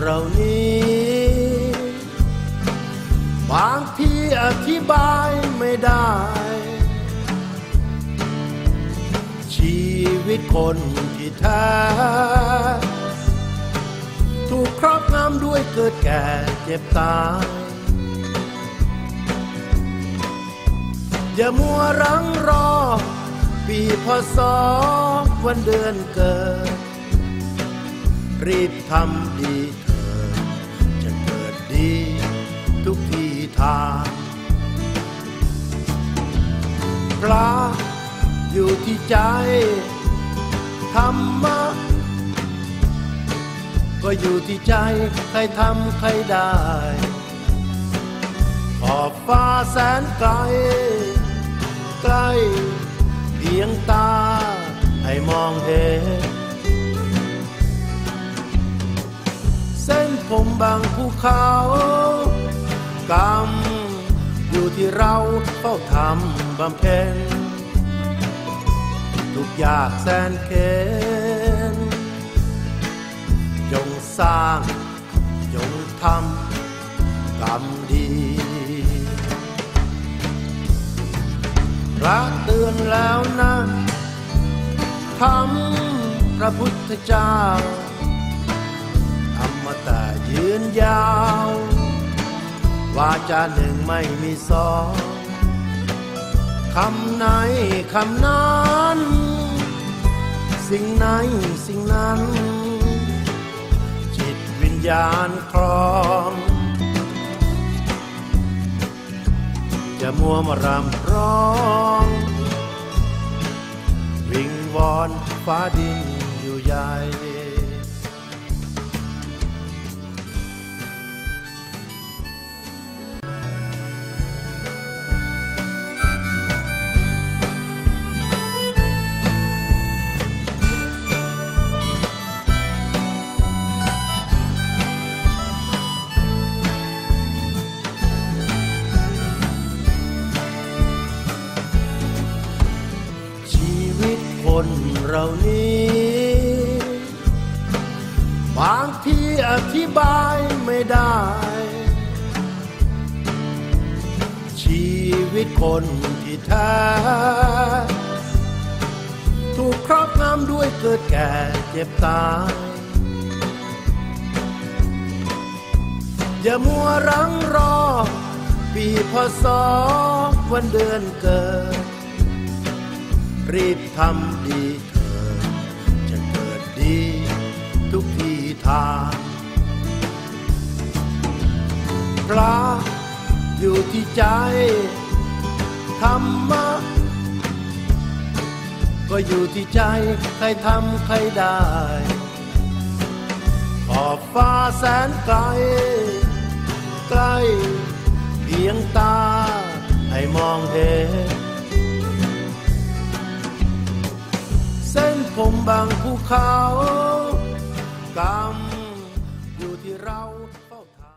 เรานี้ บางทีอธิบายไม่ได้ ชีวิตคนที่แท้ ถูกครอบงำด้วยเกิดแก่เจ็บตายอย่ามัวรังรอ ปีพศวันเดือนเกิดรีบทำดี พระอยู่ที่ใจ ธรรมะ ก็อยู่ที่ใจ ใครทำใครได้ ขอบฟ้าแสนไกล ใกล้เพียงตา ให้มองเห็น เส้นผมบางภูเขากำ อยู่ที่เราเฝ้าทำบำเพ็ญทุกอยากแสนเข็นจงสร้างจงทำกรรมดี พระเตือนแล้วนะคำพระพุทธเจ้าอมตะยืนยาว วาจาหนึ่งไม่มีสองคำไหนคำนั้น สิ่งไหนสิ่งนั้น จิตวิญญาณครอง จะมัวมารำร้อง วิงวอนฟ้าดิน คนเรานี้ บางทีอธิบายไม่ได้ ชีวิตคนที่แท้ถูกครอบงำด้วยเกิดแก่เจ็บตายอย่ามัวรังรอปีพศวันเดือนเกิด รีบทำดีเถิดจะเกิดดีทุกทีทางพระอยู่ที่ใจ ธรรมะ ก็อยู่ที่ใจ ใครทำใครได้ขอบฟ้าแสนไกล ใกล้ เพียงตาให้มองเห็น ผมบางภูเขากำ